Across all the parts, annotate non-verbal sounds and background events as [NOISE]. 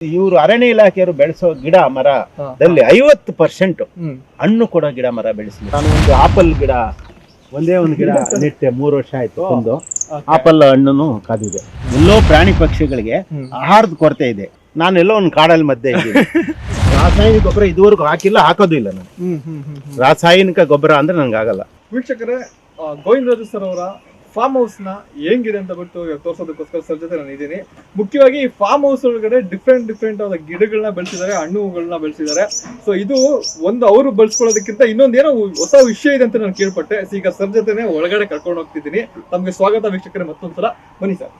ಇವರು ಅರಣ್ಯ ಇಲಾಖೆಯವರು ಬೆಳೆಸೋ ಗಿಡ ಮರದಲ್ಲಿ ಐವತ್ತು ಪರ್ಸೆಂಟ್ ಹಣ್ಣು ಕೂಡ ಗಿಡ ಮರ ಬೆಳೆಸಿ ನಾನು ಒಂದು ಆಪಲ್ ಗಿಡ ಒಂದೇ ಒಂದು ಗಿಡ [LAUGHS] ನೆಟ್ಟೆ ಮೂರು ವರ್ಷ ಆಯ್ತು ಒಂದು ಆಪಲ್ ಹಣ್ಣು ಕಾದಿದೆ. ಎಲ್ಲೋ ಪ್ರಾಣಿ ಪಕ್ಷಿಗಳಿಗೆ ಆಹಾರದ ಕೊರತೆ ಇದೆ. ನಾನು ಎಲ್ಲೋ ಒಂದು ಕಾಡಲ್ಲಿ ಮಧ್ಯೆ ಇದ್ದೀನಿ. [LAUGHS] ರಾಸಾಯನಿಕ ಗೊಬ್ಬರ ಇದುವರೆಗೂ ಹಾಕಿಲ್ಲ ಹಾಕೋದು ಇಲ್ಲ ನಾನು. ರಾಸಾಯನಿಕ ಗೊಬ್ಬರ ಅಂದ್ರೆ ನನಗಾಗಲ್ಲ ಆಗಲ್ಲ. ವೀಕ್ಷಕರೇ ಗೋವಿಂದ ಸರ್ ಅವರ ಫಾರ್ಮ್ ಹೌಸ್ನ ಹೆಂಗಿದೆ ಅಂತ ಬಿಟ್ಟು ತೋರಿಸೋದಕ್ಕೋಸ್ಕರ ಸರ್ ಜೊತೆ ನಾನು ಇದ್ದೀನಿ. ಮುಖ್ಯವಾಗಿ ಈ ಫಾರ್ಮ್ ಹೌಸ್ ಒಳಗಡೆ ಡಿಫ್ರೆಂಟ್ ಡಿಫ್ರೆಂಟ್ ಆದ ಗಿಡಗಳನ್ನ ಬೆಳೆಸಿದ್ದಾರೆ, ಹಣ್ಣುಗಳನ್ನ ಬೆಳೆಸಿದ್ದಾರೆ. ಸೊ ಇದು ಒಂದು ಅವರು ಬಳಸ್ಕೊಳ್ಳೋದಕ್ಕಿಂತ ಇನ್ನೊಂದು ಏನೋ ಹೊಸ ವಿಷಯ ಇದೆ ಅಂತ ನಾನು ಕೇಳ್ಪಟ್ಟೆ. ಈಗ ಸರ್ ಜೊತೆನೆ ಒಳಗಡೆ ಕರ್ಕೊಂಡು ಹೋಗ್ತಿದ್ದೀನಿ. ತಮಗೆ ಸ್ವಾಗತ ವೀಕ್ಷಕರೇ ಮತ್ತೊಂದ್ಸಲ. ಬನ್ನಿ ಸರ್.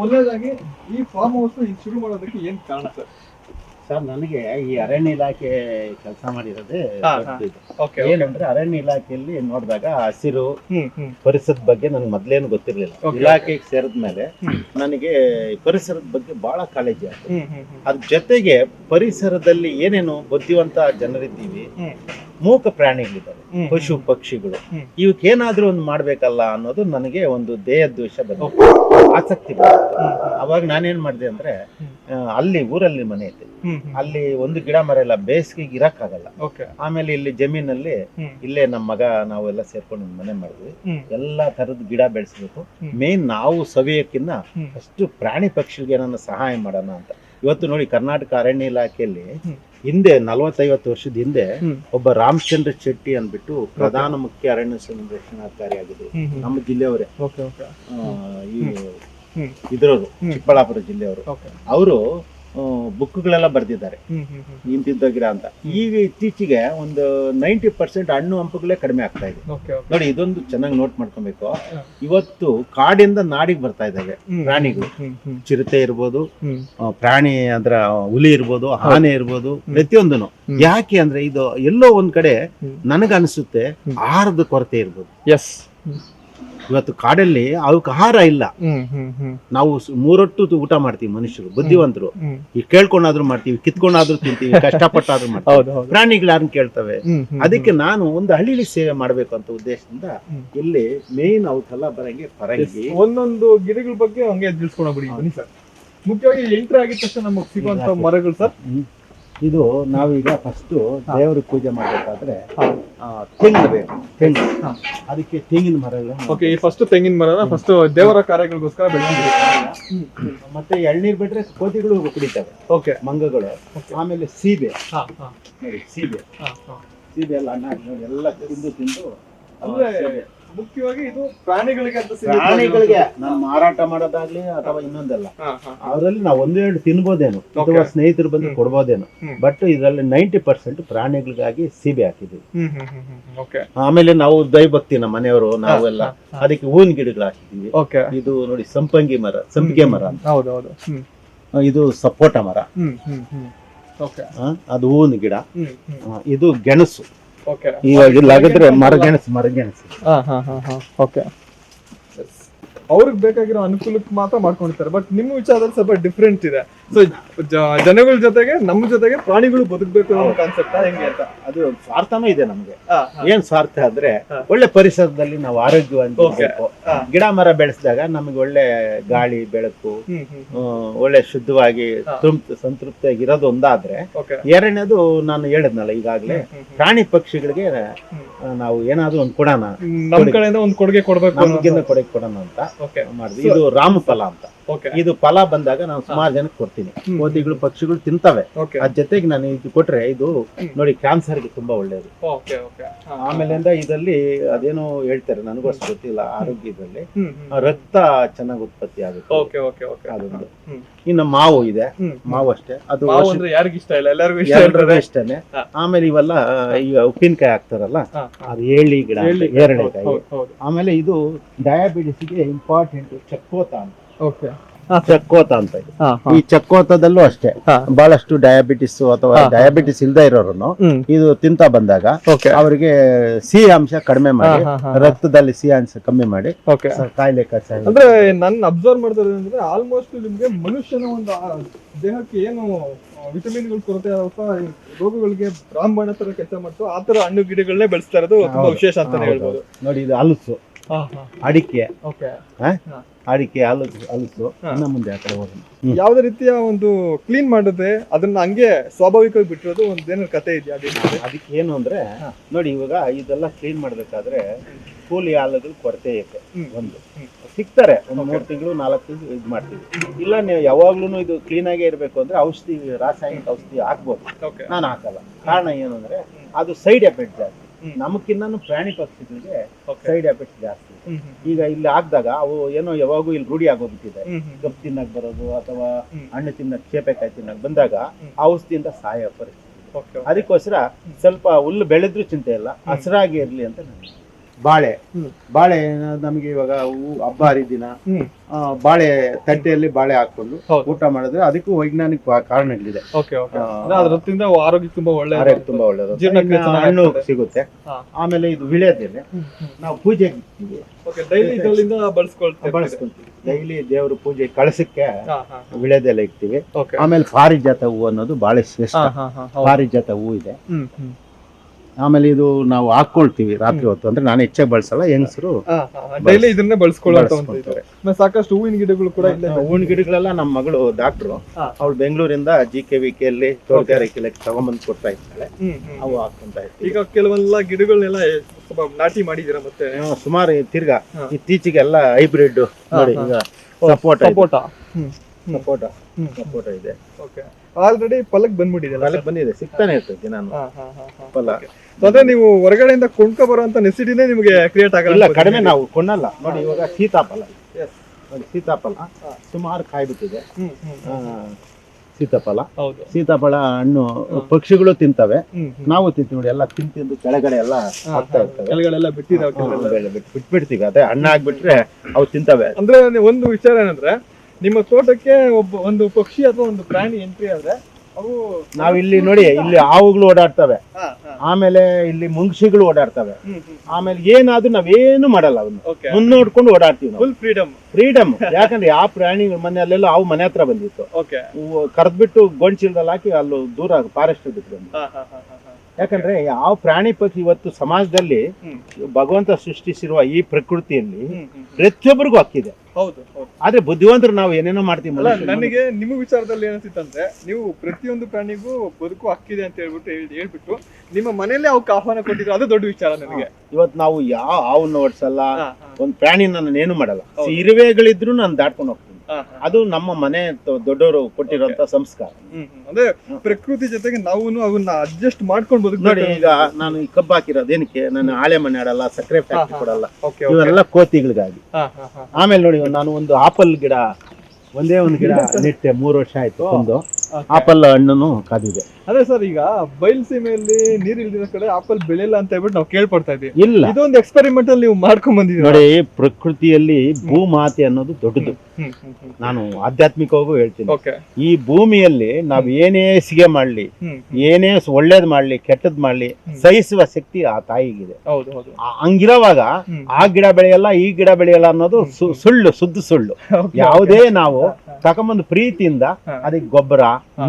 ಮೊದಲನೇದಾಗಿ ಈ ಫಾರ್ಮ್ ಹೌಸ್ ಶುರು ಮಾಡೋದಕ್ಕೆ ಏನ್ ಕಾರಣ ಸರ್? ಸರ್ ನನಗೆ ಈ ಅರಣ್ಯ ಇಲಾಖೆ ಕೆಲಸ ಮಾಡಿರೋದೇ ಏನಂದ್ರೆ ಅರಣ್ಯ ಇಲಾಖೆಯಲ್ಲಿ ನೋಡಿದಾಗ ಹಸಿರು ಪರಿಸರದ ಬಗ್ಗೆ ನನಗೆ ಮೊದ್ಲೇನು ಗೊತ್ತಿರಲಿಲ್ಲ. ಇಲಾಖೆಗೆ ಸೇರಿದ ಮೇಲೆ. ನನಗೆ ಪರಿಸರದ ಬಗ್ಗೆ ಬಹಳ ಕಾಳಜಿ ಆಯ್ತು ಅದ್ರ ಜೊತೆಗೆ ಪರಿಸರದಲ್ಲಿ ಏನೇನು ಬುದ್ಧಿವಂತ ಜನರಿದ್ದೀವಿ. ಮೂಕ ಪ್ರಾಣಿಗಳಿದ್ದಾವೆ. ಪಶು ಪಕ್ಷಿಗಳು. ಇವಕ್ಕೇನಾದ್ರೂ ಒಂದು ಮಾಡ್ಬೇಕಲ್ಲ ಅನ್ನೋದು ನನಗೆ ಒಂದು ದೇಹ ದ್ವೇಷ ಬಂದ ಆಸಕ್ತಿ. ಅವಾಗ ನಾನೇನ್ ಮಾಡಿದೆ ಅಂದ್ರೆ ಅಲ್ಲಿ ಊರಲ್ಲಿ ಮನೆ ಐತೆ ಅಲ್ಲಿ ಒಂದು ಗಿಡ ಮರ ಎಲ್ಲ ಬೇಸಿಗೆಗೆ ಇರಕ್ಕಾಗಲ್ಲ. ಆಮೇಲೆ ಇಲ್ಲಿ ಜಮೀನಲ್ಲಿ ಇಲ್ಲೇ ನಮ್ಮ ಮಗ ನಾವೆಲ್ಲ ಸೇರ್ಕೊಂಡು ಒಂದ್ ಮನೆ ಮಾಡಿದ್ವಿ. ಎಲ್ಲಾ ತರದ ಗಿಡ ಬೆಳೆಸಬೇಕು. ಮೇನ್ ನಾವು ಸವಿಯಕ್ಕಿನ್ನ. ಅಷ್ಟು ಪ್ರಾಣಿ ಪಕ್ಷಿಗಳಿಗೆ ಏನನ್ನ ಸಹಾಯ ಮಾಡೋಣ ಅಂತ. ಇವತ್ತು ನೋಡಿ ಕರ್ನಾಟಕ ಅರಣ್ಯ ಇಲಾಖೆಯಲ್ಲಿ. ಹಿಂದೆ ನಲವತ್ತೈವತ್ತು ವರ್ಷದ ಹಿಂದೆ ಒಬ್ಬ ರಾಮಚಂದ್ರ ಶೆಟ್ಟಿ ಅಂದ್ಬಿಟ್ಟು ಪ್ರಧಾನ ಮುಖ್ಯ ಅರಣ್ಯ ಸಂರಕ್ಷಣಾಧಿಕಾರಿ ಆಗಿದೆ ನಮ್ಮ ಜಿಲ್ಲೆಯವರೇ. ಇದ್ರವರು ಚಿಕ್ಕಬಳ್ಳಾಪುರ ಜಿಲ್ಲೆಯವರು. ಅವರು ಬುಕ್ಗಳೆಲ್ಲ ಬರೆದಿದ್ದಾರೆ. ಇಂತಿದ್ದ ಗಿಡ ಅಂತ. ಈಗ ಇತ್ತೀಚೆಗೆ ಒಂದು ನೈಂಟಿ ಪರ್ಸೆಂಟ್ ಹಣ್ಣು ಹಂಪುಗಳೇ ಕಡಿಮೆ ಆಗ್ತಾ ಇದೆ. ನೋಡಿ ಇದೊಂದು ಚೆನ್ನಾಗಿ ನೋಟ್ ಮಾಡ್ಕೊಬೇಕು. ಇವತ್ತು ಕಾಡಿಂದ ನಾಡಿಗೆ ಬರ್ತಾ ಇದ್ದಾವೆ ಪ್ರಾಣಿಗಳು. ಚಿರತೆ ಇರ್ಬೋದು ಪ್ರಾಣಿ ಅಂದ್ರ ಹುಲಿ ಇರ್ಬೋದು ಆನೆ ಇರ್ಬೋದು ಪ್ರತಿಯೊಂದನು. ಹ್ಮ್. ಯಾಕೆ ಅಂದ್ರೆ ಇದು ಎಲ್ಲೋ ಒಂದ್ ಕಡೆ. ನನಗನ್ಸುತ್ತೆ. ಆಹಾರದ ಕೊರತೆ ಇರ್ಬೋದು. ಎಸ್ ಇವತ್ತು ಕಾಡಲ್ಲಿ ಅವಕ್ಕೆ ಆಹಾರ ಇಲ್ಲ ನಾವು ಮೂರೊಟ್ಟು ಊಟ ಮಾಡ್ತೀವಿ ಮನುಷ್ಯರು ಬುದ್ಧಿವಂತರು. ಈ ಕೇಳ್ಕೊಂಡಾದ್ರೂ ಮಾಡ್ತೀವಿ ಕಿತ್ಕೊಂಡಾದ್ರೂ ತಿಂತೀವಿ [LAUGHS] ಕಷ್ಟಪಟ್ಟಾದ್ರೂ ಮಾಡ್ತೀವಿ. ಹೌದು ಹೌದು. ಪ್ರಾಣಿಗಳು ಯಾರನ್ನ ಕೇಳ್ತವೆ? ಅದಕ್ಕೆ ನಾನು ಒಂದು ಹಳ್ಳಿಲಿ ಸೇವೆ ಮಾಡಬೇಕು ಅಂತ ಉದ್ದೇಶದಿಂದ. ಇಲ್ಲಿ ಮೇನ್ ಅವಕ್ಕೆಲ್ಲ ಬರಂಗೆ ಪರಂಗಿ. ಒಂದೊಂದು ಗಿಡಗಳ ಬಗ್ಗೆ ಹಂಗೆ ತಿಳ್ಸ್ಕೊಂಡು ಬನ್ನಿ ಸರ್. ಮುಖ್ಯವಾಗಿ ಎಂಟ್ರಿ ಆಗಿದ ತಕ್ಷಣ ನಮಗೆ ಸಿಗುವಂತ ಮರಗಳು ಸರ್. ಇದು ನಾವೀಗ ಫಸ್ಟ್ ದೇವ್ರಿಗೆ ಪೂಜೆ ಮಾಡಬೇಕಾದ್ರೆ ತೆಂಗಿನ ತೆಂಗು. ಬೇಕು ತೆಂಗು. ಅದಕ್ಕೆ ತೆಂಗಿನ ಮರ ಓಕೆ ಈ ಫಸ್ಟ್ ತೆಂಗಿನ ಮರನ ಫಸ್ಟ್ ದೇವರ ಕಾರ್ಯಗಳಿಗೋಸ್ಕರ ಬೆಳೆಸಿದ್ದೀವಿ ಮತ್ತೆ ಎಳ್ನೀರ್ ಬಿಟ್ರೆ ಕೋತಿಗಳು ಕುಡಿತವೆ. ಓಕೆ ಮಂಗಗಳು. ಆಮೇಲೆ ಸೀಬೆ. ಹಾ ಹಾ. ನೋಡಿ ಸೀಬೆ. ಹಾ ಹಾ. ಸೀಬೆ ಎಲ್ಲ ಅನ್ನ ಎಲ್ಲ ತಿಂದು ತಿಂದು ಅಂದ್ರೆ. ಮುಖ್ಯವಾಗಿ ಇದು ಪ್ರಾಣಿಗಳಿಗೆ ಅಂತ. ಪ್ರಾಣಿಗಳಿಗೆ ನಾನು ಮಾರಾಟ ಮಾಡೋದಾಗ್ಲಿ ಅಥವಾ ಇನ್ನೊಂದಲ್ಲ. ಅವರಲ್ಲಿ ನಾವು ಒಂದೆರಡು ತಿನ್ಬೋದೇನು. ಅಥವಾ. ಸ್ನೇಹಿತರು ಬಂದು. ಕೊಡ್ಬೋದೇನು. ಬಟ್ ಇದರಲ್ಲಿ ನೈಂಟಿ ಪರ್ಸೆಂಟ್ ಪ್ರಾಣಿಗಳಿಗಾಗಿ ಸೀಬೆ ಹಾಕಿದ್ದೀವಿ. ಆಮೇಲೆ ನಾವು ದೈವಭಕ್ತಿ ನಮ್ಮ ಮನೆಯವರು ನಾವೆಲ್ಲ. ಅದಕ್ಕೆ ಹೂವಿನ ಗಿಡಗಳು ಹಾಕಿದ್ದೀವಿ. ಓಕೆ ಇದು ನೋಡಿ ಸಂಪಂಗಿ ಮರ ಸಂಪಿಗೆ ಮರ ಅಂತ. ಇದು ಸಪೋಟ ಮರ. ಅದು ಹೂವಿನ ಗಿಡ. ಇದು ಗೆಣಸು. ಇವಾಗ ಇಲ್ಲಾಗಿದ್ರೆ ಮರಗೆಣಸು ಮರಗೆಣಸು ಹಾ ಹಾ ಹಾ ಹಾ. ಓಕೆ ಅವ್ರಿಗೆ ಬೇಕಾಗಿರೋ ಅನುಕೂಲಕ್ಕೆ ಮಾತ್ರ ಮಾಡ್ಕೊಂಡಿರ್ತಾರೆ. ಬಟ್ ನಿಮ್ಮ ವಿಚಾರದಲ್ಲಿ ಸ್ವಲ್ಪ ಡಿಫ್ರೆಂಟ್ ಇದೆ. ಸೊ ಜನಗಳ ಜೊತೆಗೆ ನಮ್ಮ ಜೊತೆಗೆ ಪ್ರಾಣಿಗಳು ಬದುಕಬೇಕು ಅನ್ನೋ ಕಾನ್ಸೆಪ್ಟ್ ಹೆಂಗೆ ಅಂತ? ಅದು ಸ್ವಾರ್ಥನೂ ಇದೆ ನಮಗೆ. ಏನ್ ಸ್ವಾರ್ಥ ಅಂದ್ರೆ ಒಳ್ಳೆ ಪರಿಸರದಲ್ಲಿ ನಾವು. ಇರ್ಬೇಕು. ಗಿಡ ಮರ ಬೆಳೆಸಿದಾಗ ನಮಗೆ ಒಳ್ಳೆ ಗಾಳಿ ಬೆಳಕು ಒಳ್ಳೆ ಶುದ್ಧವಾಗಿ ಸಂತೃಪ್ತಿಯಾಗಿ ಇರೋದು ಒಂದಾದ್ರೆ ಎರಡನೇದು ನಾನು ಹೇಳಿದ್ನಲ್ಲ ಈಗಾಗಲೇ ಪ್ರಾಣಿ ಪಕ್ಷಿಗಳಿಗೆ ನಾವು ಏನಾದ್ರೂ ಒಂದು ಕೊಡೋಣ. ನಮ್ ಕಡೆಯಿಂದ ಒಂದ್ ಕೊಡುಗೆ ಕೊಡ್ಬೇಕು ನಮ್ಗಿಂತ ಕೊಡುಗೆ ಕೊಡೋಣ ಅಂತ. ಮಾಡಿದ್ವಿ ಇದು ರಾಮಫಲ ಅಂತ. ಇದು ಫಲ ಬಂದಾಗ ನಾನು ಸುಮಾರು ಜನಕ್ಕೆ ಕೊಡ್ತೀನಿ. ಕೋತಿಗಳು ಪಕ್ಷಿಗಳು ತಿಂತವೆ. ಅದ್ ಜೊತೆಗೆ ನಾನು ಇದು ಕೊಟ್ರೆ ಇದು ನೋಡಿ ಕ್ಯಾನ್ಸರ್ಗೆ ತುಂಬಾ ಒಳ್ಳೇದು. ಆಮೇಲಿಂದ ಇದರಲ್ಲಿ ಅದೇನೋ ಹೇಳ್ತಾರೆ ನನಗೂ ಅಷ್ಟು ಗೊತ್ತಿಲ್ಲ ಆರೋಗ್ಯದಲ್ಲಿ. ರಕ್ತ ಚೆನ್ನಾಗಿ ಉತ್ಪತ್ತಿ ಆಗುತ್ತೆ. ಅದೊಂದು. ಇನ್ನು ಮಾವು ಇದೆ. ಮಾವು ಅಷ್ಟೇ. ಅದು ಯಾರಿಗ ಇಷ್ಟ ಇಲ್ಲ? ಎಲ್ಲರಿಗೂ ಇಷ್ಟ ಇಷ್ಟನೇ. ಆಮೇಲೆ ಇವೆಲ್ಲ ಈಗ ಉಪ್ಪಿನಕಾಯಿ ಹಾಕ್ತಾರಲ್ಲ. ಅದು ಏಳಿ ಗಿಡ ಏರಳೆಕಾಯಿ ಆಮೇಲೆ ಇದು ಡಯಾಬಿಟಿಸ್ಗೆ ಇಂಪಾರ್ಟೆಂಟ್ ಚಕ್ಕೋತ ಅಂತ. ಓಕೆ ಚಕ್ಕೋತ ಅಂತ ಇದು. ಈ ಚಕ್ಕೋತದಲ್ಲೂ ಅಷ್ಟೇ. ಬಹಳಷ್ಟು ಡಯಾಬಿಟಿಸ್ ಅಥವಾ. ಡಯಾಬಿಟಿಸ್ ಇಲ್ಲದೆ ಇರೋರನ್ನು ಇದು ತಿಂತ ಬಂದಾಗ ಅವರಿಗೆ ಸಿಹಿ ಅಂಶ ಕಡಿಮೆ ಮಾಡಿ. ರಕ್ತದಲ್ಲಿ ಸಿಹಿ ಅಂಶ ಕಮ್ಮಿ ಮಾಡಿ ಕಾಯಿಲೆ ಅಂದ್ರೆ ನನ್ನ ಅಬ್ಸರ್ವ್ ಮಾಡ್ತಾರೆ ಅಂದ್ರೆ ಆಲ್ಮೋಸ್ಟ್ ನಿಮ್ಗೆ ಮನುಷ್ಯನ ಒಂದು ದೇಹಕ್ಕೆ ಏನು ವಿಟಮಿನ್ಗಳು ಕೊರತೆ ಅಥವಾ ರೋಗಗಳಿಗೆ ಬ್ರಾಹ್ಮಣ ತರ ಕೆಲಸ ಮಾಡ್ತು ಆ ತರ ಹಣ್ಣು ಗಿಡಗಳನ್ನೇ ಬೆಳೆಸ್ತಾ ಇರೋದು ತುಂಬಾ ವಿಶೇಷ ಅಂತ ಹೇಳ್ಬೋದು. ನೋಡಿ ಇದು ಹಲಸು ಅಡಿಕೆ? ಅಡಿಕೆ ಹಲಸು ಹಲಸು. ಇನ್ನ ಮುಂದೆ ಆ ಕಡೆ ಹೋಗೋಣ. ಯಾವ್ದೇ ರೀತಿಯ ಒಂದು ಕ್ಲೀನ್ ಮಾಡಿದ್ರೆ ಅದನ್ನ ಹಂಗೆ ಸ್ವಾಭಾವಿಕವಾಗಿ ಬಿಟ್ಟಿರೋದು ಒಂದೇನು ಏನಾದ್ರು ಕತೆ ಇದೆಯಾ ಅದಕ್ಕೆ ಏನು ಅಂದ್ರೆ ನೋಡಿ ಇವಾಗ ಇದೆಲ್ಲ ಕ್ಲೀನ್ ಮಾಡ್ಬೇಕಾದ್ರೆ ಕೂಲಿ ಆಳುಗಳ ಕೊರತೆ ಐತೆ ಒಂದು. ಸಿಗ್ತಾರೆ. ಒಂದು ಮೂರು ತಿಂಗಳು ನಾಲ್ಕು ತಿಂಗಳು ಇದು ಮಾಡ್ತೀವಿ. ಇಲ್ಲ ನೀವು ಯಾವಾಗ್ಲೂ ಇದು ಕ್ಲೀನ್ ಆಗೇ ಇರಬೇಕು ಅಂದ್ರೆ ಔಷಧಿ ರಾಸಾಯನಿಕ ಔಷಧಿ ಹಾಕ್ಬೋದು. ಓಕೆ. ನಾನು ಹಾಕಲ್ಲ. ಕಾರಣ ಏನು ಅಂದ್ರೆ ಅದು ಸೈಡ್ ಎಫೆಕ್ಟ್ ಜಾಸ್ತಿ. ಹ್ಮ್. ಪ್ರಾಣಿ ಪಕ್ಷಿಗಳಿಗೆ ಸೈಡ್ ಎಫೆಕ್ಟ್ ಜಾಸ್ತಿ. ಈಗ ಇಲ್ಲಿ ಆಗ್ದಾಗ ಅವು ಏನೋ ಯಾವಾಗೂ ಇಲ್ಲಿ ರೂಢಿ ಆಗೋಗ್ಬಿಟ್ಟಿದೆ. ಕಪ್ಪು ತಿನ್ನಕ್ ಬರೋದು ಅಥವಾ. ಹಣ್ಣು ತಿನ್ನಕ್ ಚೇಪೆಕಾಯಿ ತಿನ್ನಕ್ ಬಂದಾಗ. ಆ ಔಷಧಿಯಿಂದ ಸಹಾಯ ಪರಿಸ್ಥಿತಿ. ಅದಕ್ಕೋಸ್ಕರ ಸ್ವಲ್ಪ ಹುಲ್ಲು ಬೆಳೆದ್ರೂ ಚಿಂತೆ ಇಲ್ಲ ಹಸಿರಾಗಿ ಇರ್ಲಿ ಅಂತ ನಾನು ಬಾಳೆ. ಬಾಳೆ ನಮಗೆ ಇವಾಗ ಹೂ ಹಬ್ಬ ಹರಿದಿನ ಬಾಳೆ ತಟ್ಟೆಯಲ್ಲಿ ಬಾಳೆ ಹಾಕೊಂಡು ಊಟ ಮಾಡಿದ್ರೆ ಅದಕ್ಕೂ ವೈಜ್ಞಾನಿಕ ಕಾರಣಗಳಿದೆ. ಆರೋಗ್ಯ ತುಂಬಾ ಒಳ್ಳೆ ಆರೋಗ್ಯ ತುಂಬಾ ಇನ್ನ ಹಣ್ಣು ಸಿಗುತ್ತೆ. ಆಮೇಲೆ ಇದು ವಿಳೆದೆಲೆ ನಾವು ಪೂಜೆಗೆ ಬಳಸ್ಕೊಳ್ತೀವಿ ಡೈಲಿ ದೇವರು ಬಳಸ್ಕೊಳ್ತೇವೆ. ಡೈಲಿ ದೇವ್ರ ಪೂಜೆ ಕಳಸಕ್ಕೆ ವಿಳೆದೆಲೆ ಇಡ್ತೀವಿ ಆಮೇಲೆ ಪಾರಿಜಾತ ಹೂವು ಅನ್ನೋದು ಬಾಳೆ ಶ್ರೇಷ್ಠ. ಪಾರಿಜಾತ ಹೂವು ಇದೆ. ಆಮೇಲೆ ಇದು ನಾವು ಹಾಕೊಳ್ತೀವಿ ರಾತ್ರಿ ಹೊತ್ತು. ಅಂದ್ರೆ ನಾನು ಹೆಚ್ಚಾಗಿ ಬಳಸಲ್ಲ ಹೆಂಗಸರು ಡೈಲಿ ಇದನ್ನೇ ಬಳಸ್ಕೊಳ್ಳೋದು. ಸಾಕಷ್ಟು ಹೂವಿನ ಗಿಡಗಳು ಕೂಡ ಇಲ್ಲ ಹೂವಿನ ಗಿಡಗಳೆಲ್ಲ ನಮ್ಮ ಮಗಳು ಡಾಕ್ಟ್ರು ಅವ್ಳು ಬೆಂಗಳೂರಿಂದ ಜಿ ಕೆ ವಿ ಕೆ ಅಲ್ಲಿ ತೋಟಗಾರಿಕೆ ಇಲಾಖೆ ತಗೊಂಬಂದು ಕೊಡ್ತಾ ಇದ್ದಾಳೆ. ಅವು ಹಾಕೊಂತ ಈಗ ಕೆಲವೆಲ್ಲ ಗಿಡಗಳನ್ನೆಲ್ಲ ನಾಟಿ ಮಾಡಿದೀರಾ ಮತ್ತೆ? ಸುಮಾರು ತಿರ್ಗಾ. ಇತ್ತೀಚೆಗೆಲ್ಲ ಹೈಬ್ರಿಡ್ ನೋಡಿ ಈಗ ಸಪೋಟ ಸಪೋಟ ಸಪೋಟ ಸಪೋಟ ಇದೆ ಓಕೆ ಆಲ್ರೆಡಿ ಫಲಕ್ ಬಂದ್ಬಿಟ್ಟಿದೆ ಅಲ್ಲಿ ಬಂದಿದೆ. ಸಿಗ್ತಾನೆ ಇರ್ತೈತಿ ನಾನು ಫಲ ಅಂದ್ರೆ ನೀವು ಹೊರಗಡೆಯಿಂದ ಕೊಂಡ್ಕೊ ಬರುವಂತ ನೆಸಿಟಿನೇ ನಿಮಗೆ ಕ್ರಿಯೇಟ್ ಆಗಲ್ಲ ಕಡಿಮೆ ನಾವು ಕೊಂಡಲ್ಲ. ನೋಡಿ ಇವಾಗ ಸೀತಾಫಲ. ನೋಡಿ ಸೀತಾಫಲ. ಸುಮಾರು ಕಾಯಿ ಬಿಟ್ಟಿದೆ ಸೀತಾಫಲ. ಸೀತಾಫಲ ಹಣ್ಣು ಪಕ್ಷಿಗಳು ತಿಂತವೆ. ನಾವು ತಿಂತೀವಿ ನೋಡಿ ಎಲ್ಲ ತಿಂದು ತಿಂದು ಕೆಳಗಡೆ ಎಲ್ಲ ಕೆಳಗಡೆಲ್ಲ ಬಿಟ್ಟಿದ್ದಾವೆ ಬಿಟ್ಬಿಡ್ತೀವಿ. ಅದೇ ಹಣ್ಣು ಆಗ್ಬಿಟ್ರೆ ಅವು ತಿಂತವೆ. ಅಂದ್ರೆ ಒಂದು ವಿಚಾರ ಏನಂದ್ರೆ ನಿಮ್ಮ ತೋಟಕ್ಕೆ ಒಬ್ಬ ಒಂದು ಪಕ್ಷಿ ಅಥವಾ ಒಂದು ಪ್ರಾಣಿ ಎಂಟ್ರಿ ಆದ್ರೆ ಅವು ನಾವ್ ಇಲ್ಲಿ ನೋಡಿ ಇಲ್ಲಿ ಹಾವುಗಳು ಓಡಾಡ್ತವೆ. ಆಮೇಲೆ ಇಲ್ಲಿ ಮುಂಗ್ಸಿಗಳು ಓಡಾಡ್ತವೆ. ಆಮೇಲೆ ಏನಾದ್ರೂ ನಾವೇನು ಮಾಡಲ್ಲ ಅವನು ಮುನ್ ಮುನ್ನೋಡ್ಕೊಂಡು ಓಡಾಡ್ತೀವಿ ನಾವು. ಫುಲ್ ಫ್ರೀಡಮ್ ಫ್ರೀಡಮ್ ಯಾಕಂದ್ರೆ ಆ ಪ್ರಾಣಿ ಮನೆ ಅಲ್ಲೆಲ್ಲ ಹಾವು ಮನೆ ಹತ್ರ ಬಂದಿತ್ತು. ಓಕೆ ಕರೆದ್ಬಿಟ್ಟು ಗೊಂಚಿಲ್ದಲ್ಲಿ ಹಾಕಿ ಅಲ್ಲೂ ದೂರ ಫಾರೆಸ್ಟ್ ಬಿಟ್ಟು ಹಾ. ಯಾಕಂದ್ರೆ ಯಾವ ಪ್ರಾಣಿ ಪಕ್ಷಿ ಇವತ್ತು ಸಮಾಜದಲ್ಲಿ ಭಗವಂತ ಸೃಷ್ಟಿಸಿರುವ ಈ ಪ್ರಕೃತಿಯಲ್ಲಿ. ಪ್ರತಿಯೊಬ್ಬರಿಗೂ ಹಕ್ಕಿದೆ. ಹೌದು ಆದ್ರೆ ಬುದ್ಧಿವಂತರು ನಾವು ಏನೇನೋ ಮಾಡ್ತೀವಿ ನನಗೆ ನಿಮ್ಮ ವಿಚಾರದಲ್ಲಿ ಏನಂತಿತ್ತಂದ್ರೆ ನೀವು ಪ್ರತಿಯೊಂದು ಪ್ರಾಣಿಗೂ ಬದುಕು ಹಕ್ಕಿದೆ ಅಂತ ಹೇಳ್ಬಿಟ್ಟು ಹೇಳಿ ಹೇಳ್ಬಿಟ್ಟು ನಿಮ್ಮ ಮನೆಯಲ್ಲಿ ಅವಕ್ಕೆ ಆಹ್ವಾನ ಕೊಟ್ಟಿದ್ರು ಅದು ದೊಡ್ಡ ವಿಚಾರ ನನಗೆ. ಇವತ್ತು ನಾವು ಯಾವ ಹಾವನ್ನು ಓಡಿಸಲ್ಲ ಒಂದು ಪ್ರಾಣಿ ನಾನು ಏನು ಮಾಡಲ್ಲ. ಇರುವೆಗಳಿದ್ರು ನಾನು ದಾಟ್ಕೊಂಡು ಹೋಗ್ತೀನಿ. ಅದು ನಮ್ಮ ಮನೆ ದೊಡ್ಡವರು ಕೊಟ್ಟಿರುವಂತ ಸಂಸ್ಕಾರ. ಅಂದ್ರೆ ಪ್ರಕೃತಿ ಜೊತೆಗೆ ನಾವು ಅವನ್ನ ಅಡ್ಜಸ್ಟ್ ಮಾಡ್ಕೊಂಡು ನೋಡಿ ಈಗ ನಾನು ಈ ಕಬ್ಬು ಹಾಕಿರೋದು ಏನಕ್ಕೆ? ನಾನು ಆಳೆ ಮನೆ ಆಡಲ್ಲ ಸಕ್ಕರೆ ಫ್ಯಾಕ್ಟ್ರಿ ಕೊಡಲ್ಲ. ಇವೆಲ್ಲ ಕೋತಿಗಳಿಗಾಗಿ. ಆಮೇಲೆ ನೋಡಿ ನಾನು ಒಂದು ಆಪಲ್ ಗಿಡ ಒಂದೇ ಒಂದು ಗಿಡ [LAUGHS] ನೆಟ್ಟೆ ಮೂರು ವರ್ಷ ಆಯ್ತು ಒಂದು ಆಪಲ್ ಹಣ್ಣು ಕಾದಿದೆ. ಅದೇ ಸರ್ ಈಗ ಬಯಲ್ಸೀಮೆಯಲ್ಲಿ ನೀರ್ ಇಲ್ದಿರೋ ಕಡೆ ಆಪಲ್ ಬೆಳೆಯಲ್ಲ ಅಂತ ಹೇಳ್ಬಿಟ್ಟು ನಾವು ಕೇಳ್ಪಡ್ತಾ ಇದೀವಿ ಇಲ್ಲ. ಇದೊಂದು ಎಕ್ಸ್ಪೆರಿಮೆಂಟ್ ಅಲ್ಲಿ ನೀವು ಮಾಡ್ಕೊಂಡ್ ಬಂದಿದ್ದೀವಿ ನೋಡಿ ಪ್ರಕೃತಿಯಲ್ಲಿ ಭೂಮಾತೆ ಅನ್ನೋದು ದೊಡ್ಡದು. ನಾನು ಆಧ್ಯಾತ್ಮಿಕವಾಗೂ ಹೇಳ್ತೀನಿ. ಈ ಭೂಮಿಯಲ್ಲಿ ನಾವ್ ಏನೇ ಸಿಗೆ ಮಾಡ್ಲಿ ಏನೇ ಒಳ್ಳೇದ್ ಮಾಡ್ಲಿ ಕೆಟ್ಟದ್ ಮಾಡ್ಲಿ ಸಹಿಸುವ ಶಕ್ತಿ ಆ ತಾಯಿಗಿದೆ. ಹಂಗಿರೋವಾಗ ಆ ಗಿಡ ಬೆಳೆಯಲ್ಲ ಈ ಗಿಡ ಬೆಳೆಯಲ್ಲ ಅನ್ನೋದು ಸುಳ್ಳು ಸುದ್ದು ಸುಳ್ಳು. [LAUGHS] ಯಾವುದೇ ನಾವು ತಕೊಂಬಂದು ಪ್ರೀತಿಯಿಂದ. ಅದಕ್ಕೆ ಗೊಬ್ಬರ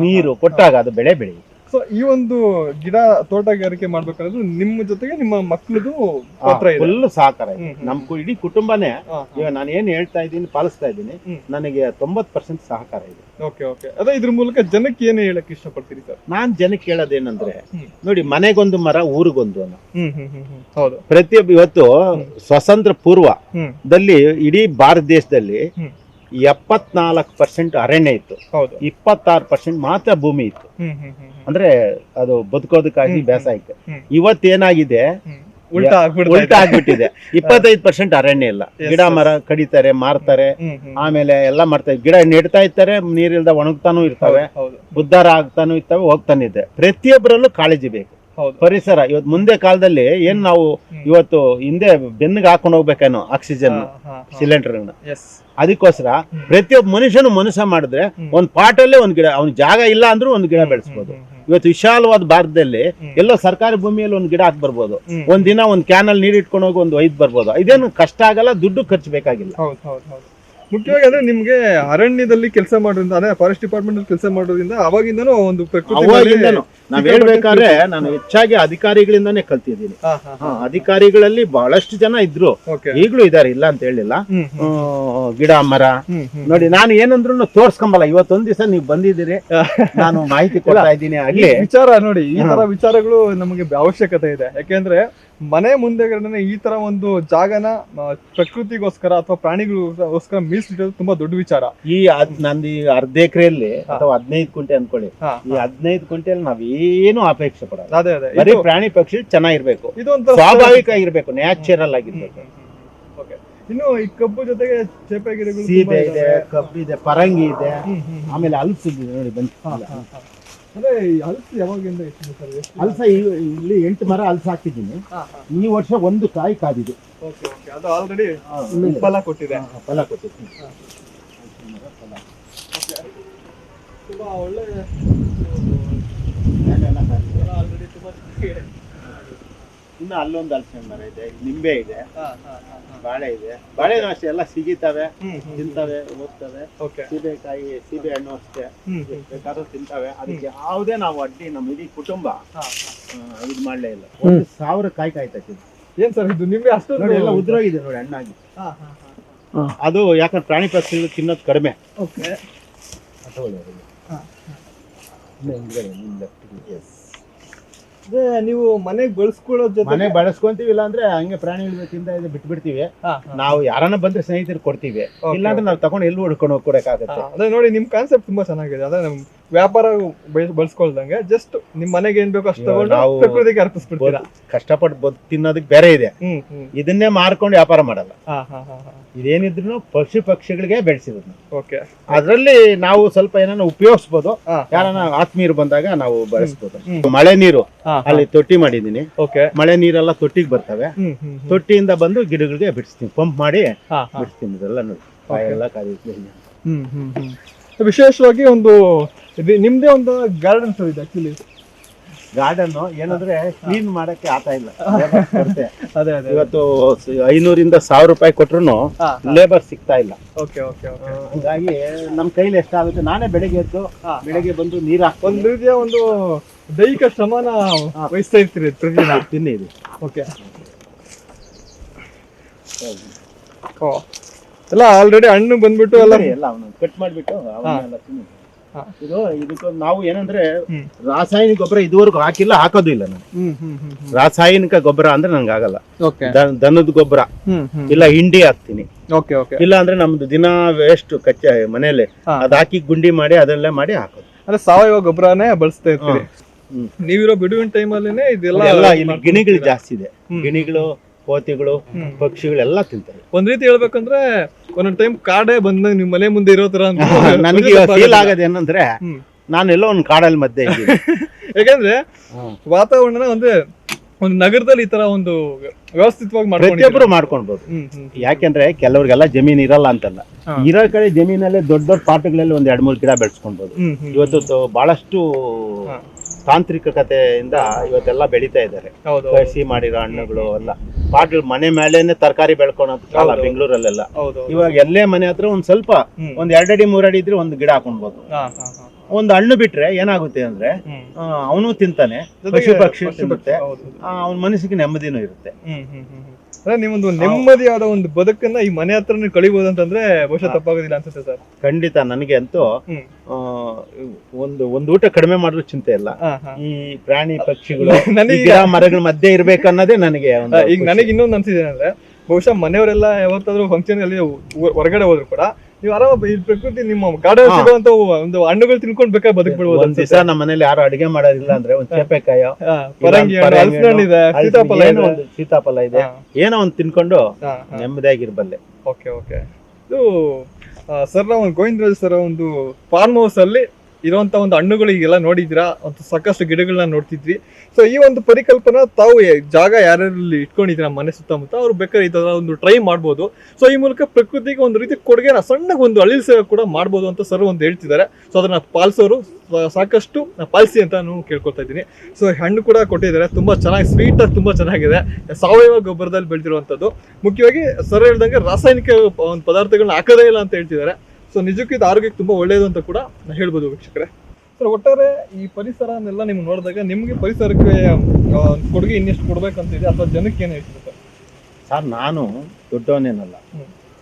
ನೀರು ಕೊಟ್ಟಾಗ ಅದು ಬೆಳೆ ಬೆಳೆಯುತ್ತೆ. ಸೊ ಈ ಒಂದು ಗಿಡ ತೋಟಗಾರಿಕೆ ಮಾಡ್ಬೇಕಾದ್ರೆ ನಿಮ್ಮ ಜೊತೆಗೆ ನಿಮ್ಮ ಮಕ್ಕಳದು ಪಾತ್ರ ಇದೆ. ಫುಲ್ ಸಹಕಾರ ಇದೆ. ನಮ್ ಕು- ಇಡೀ ಕುಟುಂಬನೇ. ಈಗ ನಾನು ಏನ್ ಹೇಳ್ತಾ ಇದ್ದೀನಿ ಪಾಲಿಸ್ತಾ ಇದ್ದೀನಿ ಹ್ಮ್. ನನಗೆ ತೊಂಬತ್ ಪರ್ಸೆಂಟ್ ಸಹಕಾರ ಇದೆ. Okay okay. ಅದೇ ಇದ್ರ ಮೂಲಕ ಜನಕ್ಕೆ ಏನು ಹೇಳಕ್ ಇಷ್ಟಪಡ್ತೀರಿ ಸರ್? ನಾನ್ ಜನಕ್ಕೆ ಹೇಳೋದೇನಂದ್ರೆ ಹ್ಮ್. ನೋಡಿ ಮನೆಗೊಂದು ಮರ ಊರಿಗೊಂದು ಅನ್ನೋ ಹ್ಮ್ ಹ್ಮ್ ಹ್ಮ್ ಹ್ಮ್. ಹೌದು. ಪ್ರತಿಯೊಬ್ಬ ಇವತ್ತು ಸ್ವತಂತ್ರ ಪೂರ್ವದಲ್ಲಿ ಇಡೀ ಭಾರತ ದೇಶದಲ್ಲಿ ಹ್ಮ್. ಎಪ್ಪತ್ನಾಲ್ಕು ಪರ್ಸೆಂಟ್ ಅರಣ್ಯ ಇತ್ತು. ಹೌದು. ಇಪ್ಪತ್ತಾರು ಪರ್ಸೆಂಟ್ ಮಾತ್ರ ಭೂಮಿ ಇತ್ತು. ಹ್ಮ್ ಹ್ಮ್ ಹ್ಮ್ ಹ್ಮ್. ಅಂದ್ರೆ ಅದು ಬದುಕೋದಕ್ಕಾಗಿ. ಬೇಸಾಯಕ್ಕೆ. ಹ್ಮ್. ಇವತ್ತೇನಾಗಿದೆ. ಉಲ್ಟಾ ಆಗ್ಬಿಡ್ತಾ ಉಲ್ಟಾ ಆಗ್ಬಿಟ್ಟಿದೆ. [LAUGHS] ಇಪ್ಪತ್ತೈದು ಪರ್ಸೆಂಟ್ ಅರಣ್ಯ ಇಲ್ಲ. ಗಿಡ ಮರ ಕಡಿತಾರೆ ಮಾರ್ತಾರೆ. ಹ್ಮ್ ಹ್ಮ್. ಆಮೇಲೆ ಎಲ್ಲ ಮಾಡ್ತಾರೆ ಗಿಡ ನೆಡ್ತಾ ಇರ್ತಾರೆ ನೀರಿಲ್ದ ಒಣಗ್ತಾನೂ ಇರ್ತವೆ. ಹೌದು ಉದ್ಧಾರ ಆಗ್ತಾನೂ ಇರ್ತವೆ ಹೋಗ್ತಾನಿದ್ದೆ ಇದೆ. ಪ್ರತಿಯೊಬ್ಬರಲ್ಲೂ ಕಾಳಜಿ ಬೇಕು. ಪರಿಸರ ಇವತ್ತು ಮುಂದೆ ಕಾಲದಲ್ಲಿ ಏನ್ ನಾವು ಇವತ್ತು ಹಿಂದೆ ಬೆನ್ನಿಗೆ ಹಾಕೊಂಡು ಹೋಗ್ಬೇಕೇನೋ ಆಕ್ಸಿಜನ್ ಸಿಲಿಂಡರ್ ಅದಕ್ಕೋಸ್ಕರ. ಪ್ರತಿಯೊಬ್ಬ ಮನುಷ್ಯನು ಮನುಷ್ಯ ಮಾಡಿದ್ರೆ. ಒಂದ್ ಪಾಟಲ್ಲೇ ಒಂದ್ ಗಿಡ ಅವ್ನ ಜಾಗ ಇಲ್ಲ ಅಂದ್ರು ಒಂದ್ ಗಿಡ ಬೆಳೆಸ್ಬೋದು. ಇವತ್ತು ವಿಶಾಲವಾದ ಭಾರತದಲ್ಲಿ ಎಲ್ಲೋ ಸರ್ಕಾರಿ ಭೂಮಿಯಲ್ಲಿ ಒಂದ್ ಗಿಡ ಹಾಕಿ ಬರ್ಬೋದು. ಒಂದ್ ದಿನ ಒಂದ್ ಕ್ಯಾನಲ್ ನೀರ್ ಇಟ್ಕೊಂಡು ಹೋಗಿ ಒಂದ್ ಒಯ್ದು ಬರ್ಬೋದು. ಇದೇನು ಕಷ್ಟ ಆಗಲ್ಲ ದುಡ್ಡು ಖರ್ಚು ಬೇಕಾಗಿಲ್ಲ. ಮುಖ್ಯವಾಗಿ ಅಂದ್ರೆ ನಿಮ್ಗೆ ಅರಣ್ಯದಲ್ಲಿ ಕೆಲಸ ಮಾಡೋದ್ರಿಂದ ಅದೇ ಫಾರೆಸ್ಟ್ ಡಿಪಾರ್ಟ್ಮೆಂಟ್ ಅಲ್ಲಿ ಕೆಲಸ ಮಾಡೋದ್ರಿಂದ ಅವಾಗಿಂದನೂ ಒಂದು ಪ್ರಕೃತಿ ಮೇಲೆ- ಅವಾಗಿಂದನು. ನಾವ್ ಹೇಳ್ಬೇಕಾದ್ರೆ ನಾನು ಹೆಚ್ಚಾಗಿ ಅಧಿಕಾರಿಗಳಿಂದಾನೇ ಕಲ್ತಿದ್ದೀನಿ. ಹಾ, ಹಾ, ಹಾ, ಅಧಿಕಾರಿಗಳಲ್ಲಿ ಬಹಳಷ್ಟು ಜನ ಇದ್ರು. ಈಗಲೂ ಇದಾರೆ ಇಲ್ಲ ಅಂತ ಹೇಳಿಲ್ಲ. ಹ್ಮ್ ಹ್ಮ್ ಹ್ಮ್, ಗಿಡ ಮರ. ಹ್ಮ್ ಹ್ಮ್ ನೋಡಿ ನಾನು ಏನಂದ್ರು ತೋರ್ಸ್ಕೊಂಬಲ್ಲ. ಇವತ್ತೊಂದ್ ದಿವಸ ನೀವು ಬಂದಿದ್ದೀರಿ. ನಾನು ಮಾಹಿತಿ ಕೊಡ್ತಾ ಇದ್ದೀನಿ ಈ ಆಗ್ಲಿ ವಿಚಾರ ನೋಡಿ ಈ ತರ ವಿಚಾರಗಳು ನಮಗೆ ಅವಶ್ಯಕತೆ ಇದೆ. ಯಾಕೆಂದ್ರೆ ಮನೆ ಮುಂದೆ ಈ ತರ ಒಂದು ಜಾಗನ ಆ, ಪ್ರಕೃತಿಗೋಸ್ಕರ ಅಥವಾ ಪ್ರಾಣಿಗಳಿಗೋಸ್ಕರ ಮೀಸಲಿಡೋದು ತುಂಬಾ ದೊಡ್ಡ ವಿಚಾರ. ಈ ನಂದು ಈ ಅರ್ಧ ಎಕರೆಯಲ್ಲಿ ಅಥವಾ ಹದಿನೈದು ಕುಂಟೆ ಅನ್ಕೊಳ್ಳಿ. ಈ ಹದಿನೈದು ಕುಂಟೆಯಲ್ಲಿ ನಾವೇನು ಅಪೇಕ್ಷೆ ಪಡೋದು ಅದೇ ಅದೇ. ಬರೀ ಪ್ರಾಣಿ ಪಕ್ಷಿ ಚೆನ್ನಾಗಿರ್ಬೇಕು. ಇದೊಂದು ಸ್ವಾಭಾವಿಕ ಆಗಿರ್ಬೇಕು. ನ್ಯಾಚುರಲ್ ಆಗಿರ್ಬೇಕು ಇನ್ನು ಈ ಕಬ್ಬು ಜೊತೆಗೆ ಚೇಪೆ ಗಿಡಗಳು ಸೀಬೆ ಇದೆ. ಕಬ್ಬಿದೆ ಕಬ್ಬು ಇದೆ ಪರಂಗಿ ಇದೆ. ಆಮೇಲೆ ಅಲ್ಸಿದೆ ನೋಡಿ ಬಂತು. ಅಂದ್ರೆ ಅಲ್ಸ ಹಲಸು ಯಾವಾಗಿಂದ ಇತ್ತು ಸರ್ ಎಷ್ಟು? ಹಲಸ ಈ- ಇಲ್ಲಿ ಎಂಟು ಮರ ಅಲ್ಸ ಹಾಕಿದ್ದೀನಿ ಹಾ, ಹಾ. ಈ ವರ್ಷ ಒಂದು ಕಾಯಿ ಕಾದಿದೆ ಓಕೆ ಓಕೆ ಅದು ಆಲ್ರೆಡಿ ಫಲ ಕೊಟ್ಟಿದೆ ಹಾ, ಫಲ ಕೊಟ್ಟಿದೆ ತುಂಬಾ ಒಳ್ಳೆ. ಆಲ್ರೆಡಿ ತುಂಬಾ ಚೆನ್ನಾಗಿದೆ. ಇನ್ನು ಅಲ್ಲೊಂದು ಹಲಸಿನ ಮರ ಇದೆ ನಿಂಬೆ ಇದೆ ಹಾ, ಹಾ, ಹಾ, ಹಾ. ಬಾಳೆ ಇದೆ. ಬಾಳೆನೂ ಅಷ್ಟೇ ಎಲ್ಲ ಸಿಗಿತಾವೆ ತಿಂತಾವೆ ಹೋಗ್ತವೆ. ಓಕೆ ಸೀಬೆಕಾಯಿ ಸೀಬೆ ಹಣ್ಣು ಅಷ್ಟೇ. ಬೇಕಾದ್ರೂ ತಿಂತವೆ. ಅದಕ್ಕೆ ಯಾವುದೇ ನಾವು ಅಡ್ಡಿ ನಮ್ಮ ಇಡೀ ಕುಟುಂಬ ಹಾ, ಇದು ಮಾಡ್ಲೇ ಇಲ್ಲ. ಒಂದು ಸಾವಿರ ಕಾಯಿ ಕಾಯ್ತೈತಿ ಏನ್ ಸರ್ ಇದು ನಿಂಬೆ ಅಷ್ಟು ನೋಡಿ ಎಲ್ಲ ಉದ್ರೋಗಿದೆ ನೋಡಿ ಹಣ್ಣಾಗಿ. ಹಾ, ಹಾ, ಹಾ. ಅದು ಯಾಕಂದ್ರೆ ಪ್ರಾಣಿ ಪಕ್ಷಿಗಳು ತಿನ್ನೋದು ಕಡಿಮೆ. ಓಕೆ ಹಿಂದೆ ಗೆ. Yes. ಅದೇ ನೀವು ಮನೆಗೆ ಬಳಸ್ಕೊಳ್ಳೋ ಜೊತೆ ಮನೆ ಬಳಸ್ಕೊಂತೀವಿ ಇಲ್ಲ ಅಂದ್ರೆ ಹಂಗೆ ಪ್ರಾಣಿಗಳು ತಿಂದ ಇದು ಬಿಟ್ಬಿಡ್ತೀವಿ. ಹಾ, ಹಾ. ನಾವು ಯಾರನ್ನ ಬಂದ್ರೆ ಸ್ನೇಹಿತರು ಕೊಡ್ತೀವಿ. Okay, ಇಲ್ಲಾಂದ್ರೆ ನಾವು ತಗೊಂಡು ಎಲ್ಲಿ ಹುಡ್ಕೊಂಡು ಹೋಗಿ ಕೊಡಕ್ಕಾಗತ್ತೆ? ಅದೇ ನೋಡಿ ನಿಮ್ ಕಾನ್ಸೆಪ್ಟ್ ತುಂಬಾ ಚೆನ್ನಾಗಿದೆ. ಅದೇ ನಮ್ ವ್ಯಾಪಾರ ಬೆಳ್- ಬಳಸ್ಕೊಳ್ದಂಗೆ ಜಸ್ಟ್ ನಿಮ್ ಮನೆಗೆ ಏನ್ ಬೇಕೋ ಅಷ್ಟು ಇವಾಗ ತಗೊಂಡು ನಾವು ಪ್ರಕೃತಿಗೆ ಅರ್ಪಿಸ್ಬಿಡ್ತೀರಾ? ಕಷ್ಟಪಟ್ಟು ಬದ್ ತಿನ್ನೋದಕ್ಕೆ ಬೇರೆ ಇದೆ. ಹ್ಮ್ ಹ್ಮ್. ಇದನ್ನೇ ಮಾರ್ಕೊಂಡು ವ್ಯಾಪಾರ ಮಾಡಲ್ಲ. ಹಾ ಹಾ ಹಾ ಹಾ. ಇದೇನಿದ್ರು ಪಶು ಪಕ್ಷಿಗಳಿಗೆ ಬೆಳೆಸಿದ್ರು ಓಕೆ ಅದರಲ್ಲಿ ನಾವು ಸ್ವಲ್ಪ ಏನಾನ ಉಪಯೋಗಿಸ್ಬೋದು. ಹಾ ಯಾರನ್ನ ಆತ್ಮೀಯರು ಬಂದಾಗ ನಾವು ಬಳಸ್ಬೋದು ಮಳೆ ನೀರು ಹಾ ಅಲ್ಲಿ ತೊಟ್ಟಿ ಮಾಡಿದೀನಿ ಓಕೆ ಮಳೆ ನೀರೆಲ್ಲ ತೊಟ್ಟಿಗೆ ಬರ್ತವೆ. ಹ್ಮ್ ಹ್ಮ್ ಹ್ಮ್. ತೊಟ್ಟಿಯಿಂದ ಬಂದು ಗಿಡಗಳಿಗೆ ಬಿಡಿಸ್ತೀನಿ. ಪಂಪ್ ಮಾಡಿ ಹಾ ಹಾ. ಬಿಡಿಸ್ತೀನಿ. ಇದೆಲ್ಲ ನೋಡಿ. ಕಾಯೆಲ್ಲ ಹ್ಮ್ ಹ್ಮ್ ಹ್ಮ್. ವಿಶೇಷವಾಗಿ ಒಂದು ಇದು ನಿಮ್ದೇ ಒಂದು ಗಾರ್ಡನ್ ಸರ್ ಇದೆ ಆಕ್ಚುಲಿ ಗಾರ್ಡನ್ ಏನಂದ್ರೆ ಕ್ಲೀನ್ ಮಾಡಕ್ಕೆ ಆತ ಇಲ್ಲ. ಅದೆ [LAUGHS] ಕೊರತೆ. ಅದೇ ಅದೇ ಇವತ್ತು ಐನೂರಿಂದ ಸಾವಿರ ರೂಪಾಯಿ ಕೊಟ್ರು ಹಾ. ಲೇಬರ್ ಸಿಗ್ತಾ ಇಲ್ಲ. ಓಕೆ ಓಕೆ ಹಾಗಾಗಿ ನಮ್ಮ ನಮ್ ಕೈಲಿ ಎಷ್ಟಾಗುತ್ತೆ ನಾನೇ ಬೆಳಗ್ಗೆ ಎದ್ದು ಹಾ. ಬೆಳಗ್ಗೆ ಬಂದು ನೀರು ಒಂದು ರೀತಿಯ ಒಂದು ದೈಹಿಕ ಶ್ರಮನ ವಹಿಸ್ತಾ ಇರ್ತೀರಿ ಪ್ರತಿದಿನ? ತಿನ್ನಿ ಇದು. ಓಕೆ. ಓ. ಎಲ್ಲ ಆಲ್ರೆಡಿ ಹಣ್ಣು ಬಂದ್ಬಿಟ್ಟು ಎಲ್ಲ ಎಲ್ಲ ಕಟ್ ಮಾಡ್ಬಿಟ್ಟು. ಇದು ಇದಕ್ಕೆ ನಾವು ಏನಂದ್ರೆ ರಾಸಾಯನಿಕ ಗೊಬ್ಬರ ಇದುವರೆಗೂ ಹಾಕಿಲ್ಲ ಹಾಕೋದು ಇಲ್ಲ ನಾನು. ರಾಸಾಯನಿಕ ಗೊಬ್ಬರ ಅಂದ್ರೆ ನಂಗೆ ಆಗಲ್ಲ. ದನದ ಗೊಬ್ಬರ. ಇಲ್ಲ ಹಿಂಡಿ ಹಾಕ್ತೀನಿ. ಇಲ್ಲ ಅಂದ್ರೆ ನಮ್ದು ದಿನ ವೇಸ್ಟ್ ಕಚ್ಚ ಮನೆಯಲ್ಲೇ. ಅದಾಕಿ ಅದ್ ಹಾಕಿ ಗುಂಡಿ ಮಾಡಿ ಅದೆಲ್ಲ ಮಾಡಿ ಹಾಕೋದು. ಅಂದ್ರೆ ಸಾವಯವ ಗೊಬ್ಬರನೇ ಬಳಸ್ತಾ ಇರ್ತೀವಿ ನೀವಿರೋ ಬಿಡುವಿನ ಟೈಮಲ್ಲಿನೇ ಇದೆಲ್ಲ ಗಿಣಿಗಳು ಜಾಸ್ತಿ ಇದೆ. ಗಿಣಿಗಳು ಕೋತಿಗಳು ಪಕ್ಷಿಗಳು ಪಕ್ಷಿಗಳೆಲ್ಲ ತಿಂತಾರೆ. ಒಂದ್ ರೀತಿ ಹೇಳ್ಬೇಕಂದ್ರೆ ಒಂದೊಂದ್ ಟೈಮ್ ಕಾಡೇ ಬಂದ ನಿಮ್ ಮನೆ ಮುಂದೆ ಇರೋ ತರ ಅಂತ [LAUGHS] ನನಗೆ ಒಂದು ಫೀಲ್. ಆಗೋದು ಏನಂದ್ರೆ ನಾನು ನಾನೆಲ್ಲೋ ಒಂದು ಕಾಡಲ್ಲಿ ಮಧ್ಯೆ ಇದ್ದೀನಿ. [LAUGHS] ಯಾಕಂದ್ರೆ ವಾತಾವರಣ ಅಂದ್ರೆ ಒಂದು ನಗರದಲ್ಲಿ ಈ ತರ ಒಂದು ವ್ಯವಸ್ಥಿತವಾಗಿ. ಪ್ರತಿಯೊಬ್ಬರು ಮಾಡ್ಕೊಳ್ಬೋದು. ಹ್ಮ್ ಯಾಕೆಂದ್ರೆ ಕೆಲವ್ರಿಗೆಲ್ಲ ಜಮೀನ್ ಇರಲ್ಲ ಅಂತಲ್ಲ. ಇರೋ ಕಡೆ ಜಮೀನಲ್ಲೇ ದೊಡ್ಡ ದೊಡ್ಡ ಪಾಟ್ಗಳಲ್ಲಿ ಒಂದ್ ಎರಡ್ ಮೂರು ಗಿಡ ಬೆಳೆಸ್ಕೊಳ್ಬೋದು. ಹ್ಮ್ ಇವತ್ತು ಬಹಳಷ್ಟು ತಾಂತ್ರಿಕ ತಾಂತ್ರಿಕತೆಯಿಂದ ಇವತ್ತೆಲ್ಲ ಬೆಳೀತಾ ಇದ್ದಾರೆ. ಕಸಿ ಮಾಡಿರೋ ಹಣ್ಣುಗಳು ಎಲ್ಲ. ಪಾಟ್ಗಳು ಮನೆ ಮೇಲೆನೆ ತರಕಾರಿ ಬೆಳ್ಕೊಳೋದು ಕಾಲ. ಬೆಂಗಳೂರಲ್ಲೆಲ್ಲ. ಹೌದು ಇವಾಗ ಎಲ್ಲೇ ಮನೆ ಹತ್ರ ಒಂದ್ ಸ್ವಲ್ಪ. ಒಂದ್ ಎರಡಡಿ ಮೂರಡಿ ಇದ್ರೆ ಒಂದು ಗಿಡ ಹಾಕೊಳ್ಬೋದು ಹಾ ಹಾ ಹಾ. ಒಂದ್ ಹಣ್ಣು ಬಿಟ್ರೆ ಏನಾಗುತ್ತೆ ಅಂದ್ರೆ ಅವನು ತಿಂತಾನೆ ಪಶು ಪಕ್ಷಿ ತಿನ್ನುತ್ತೆ. ಅವನ ಮನಸ್ಸಿಗೆ ನೆಮ್ಮದಿನೂ ಇರುತ್ತೆ. ಅಂದ್ರೆ ನೀವೊಂದು ನೆಮ್ಮದಿಯಾದ ಒಂದು ಬದುಕನ್ನ ಈ ಮನೆ ಹತ್ರ ನೀವು ಕಳಿಬಹುದು ಅಂತಂದ್ರೆ ಬಹುಶಃ. ತಪ್ಪಾಗೋದಿಲ್ಲ ಅನ್ಸುತ್ತೆ ಸರ್. ಖಂಡಿತ ನನಗೆ ಅಂತೂ ಆ, ಒಂದು ಒಂದು ಊಟ ಕಡಿಮೆ ಮಾಡಲು ಚಿಂತೆ ಇಲ್ಲ. ಈ ಪ್ರಾಣಿ ಪಕ್ಷಿಗಳು [LAUGHS] ನನಗೆ ಮರಗಳ ಮಧ್ಯೆ ಇರ್ಬೇಕನ್ನೋದೇ ನನಗೆ ಒಂದು ಈಗ ನನಗೆ ಇನ್ನೊಂದು ಅನ್ಸಿದೆ ಅಂದ್ರೆ ಬಹುಶಃ ಮನೆಯವರೆಲ್ಲ ಯಾವತ್ತಾದ್ರೂ ಫಂಕ್ಷನ್ ಅಲ್ಲಿ ಹೊರಗಡೆ ಹೋದ್ರು ಕೂಡ ನೀವು ಆರಾಮ ಈ ಪ್ರಕೃತಿ ನಿಮ್ಮ ಗಾರ್ಡನ್. ಸಿಗುವಂತ ಒಂದು ಹಣ್ಣುಗಳು ತಿನ್ಕೊಂಡ್ ಬೇಕಾದ್ರೆ ಬದುಕ್ಬಿಡ್ಬೋದು ಒಂದ್ ದಿವಸ ನಮ್ಮ ಮನೇಲಿ ಯಾರು ಅಡಿಗೆ ಮಾಡೋದಿಲ್ಲ ಅಂದ್ರೆ ಒಂದ್ ಚೇಪೆಕಾಯೋ ಪರಂಗಿ ಹಣ್ಣು, ಹಣ್ಣು ಇದೆ ಹಣ್ಣು, ಸೀತಾಫಲ ಏನೋ ಇದೆ. ಒಂದು ಸೀತಾಫಲ ಇದೆ. ಏನೋ ಒಂದ್ ತಿನ್ಕೊಂಡು ಹಾ, ಹಾ. ನೆಮ್ಮದಿಯಾಗಿರ್ಬಲ್ಲೆ. Okay okay. ಇದು ಸರ್ ನಾವು ಗೋವಿಂದರಾಜ್ ಸರ್ ಒಂದು ಫಾರ್ಮ್ ಹೌಸ್ ಅಲ್ಲಿ ಇರುವಂತ ಒಂದು ಹಣ್ಣುಗಳು ಈಗೆಲ್ಲ ಅಂತ ಸಾಕಷ್ಟು ಗಿಡಗಳನ್ನ ನೋಡ್ತಿದ್ವಿ. ಸೊ ಈ ಒಂದು ಪರಿಕಲ್ಪನೆ ತಾವು ಜಾಗ ಯಾರ್ಯಾರಲ್ಲಿ ಇಟ್ಕೊಂಡಿದ್ದೀರಾ ಮನೆ ಸುತ್ತಮುತ್ತ, ಅವ್ರು ಬೇಕಾದ್ರೆ ಈ ತರ ಒಂದು ಟ್ರೈ ಮಾಡ್ಬೋದು. ಸೊ ಈ ಮೂಲಕ ಪ್ರಕೃತಿಗೆ ಒಂದು ರೀತಿ ಕೊಡುಗೆನ, ಸಣ್ಣಗೆ ಒಂದು ಅಳಿಲ್ ಸೇವೆ ಕೂಡ ಮಾಡ್ಬೋದು ಅಂತ ಸರ್ ಒಂದು ಹೇಳ್ತಿದ್ದಾರೆ. ಸೊ ಅದನ್ನ ಪಾಲಿಸೋರು ಸಾಕಷ್ಟು ಪಾಲಿಸಿ ಅಂತ ನಾನು ಕೇಳ್ಕೊತಾ ಇದ್ದೀನಿ. ಸೊ ಹಣ್ಣು ಕೂಡ ಕೊಟ್ಟಿದ್ದಾರೆ. ತುಂಬಾ ಚೆನ್ನಾಗಿ ಸ್ವೀಟಾಗಿ ತುಂಬಾ ಚೆನ್ನಾಗಿದೆ. ಸಾವಯವ ಗೊಬ್ಬರದಲ್ಲಿ ಬೆಳೆದಿರುವಂಥದ್ದು ಮುಖ್ಯವಾಗಿ ಸರ್ ಹೇಳ್ದಂಗೆ ರಾಸಾಯನಿಕ ಒಂದು ಪದಾರ್ಥಗಳನ್ನ ಹಾಕೋದೇ ಇಲ್ಲ ಅಂತ ಹೇಳ್ತಿದ್ದಾರೆ. ಸೊ ನಿಜಕ್ಕೂ ಇದು ಆರೋಗ್ಯಕ್ಕೆ ತುಂಬಾ ಒಳ್ಳೆಯದು ಅಂತ ಕೂಡ ನಾನು ಹೇಳ್ಬೋದು ವೀಕ್ಷಕರೇ. ಸರ್ ಒಟ್ಟಾರೆ ಈ ಪರಿಸರನೆಲ್ಲ ನಿಮ್ಗೆ ನೋಡಿದಾಗ ನಿಮಗೆ ಪರಿಸರಕ್ಕೆ ಕೊಡುಗೆ ಇನ್ನೆಷ್ಟು ಕೊಡ್ಬೇಕಂತ ಇದೆ ಅಥವಾ ಜನಕ್ಕೆ ಏನು ಹೇಳ್ತಿದೆ ಸರ್ ಸರ್ ನಾನು ದೊಡ್ಡವನೇನಲ್ಲ.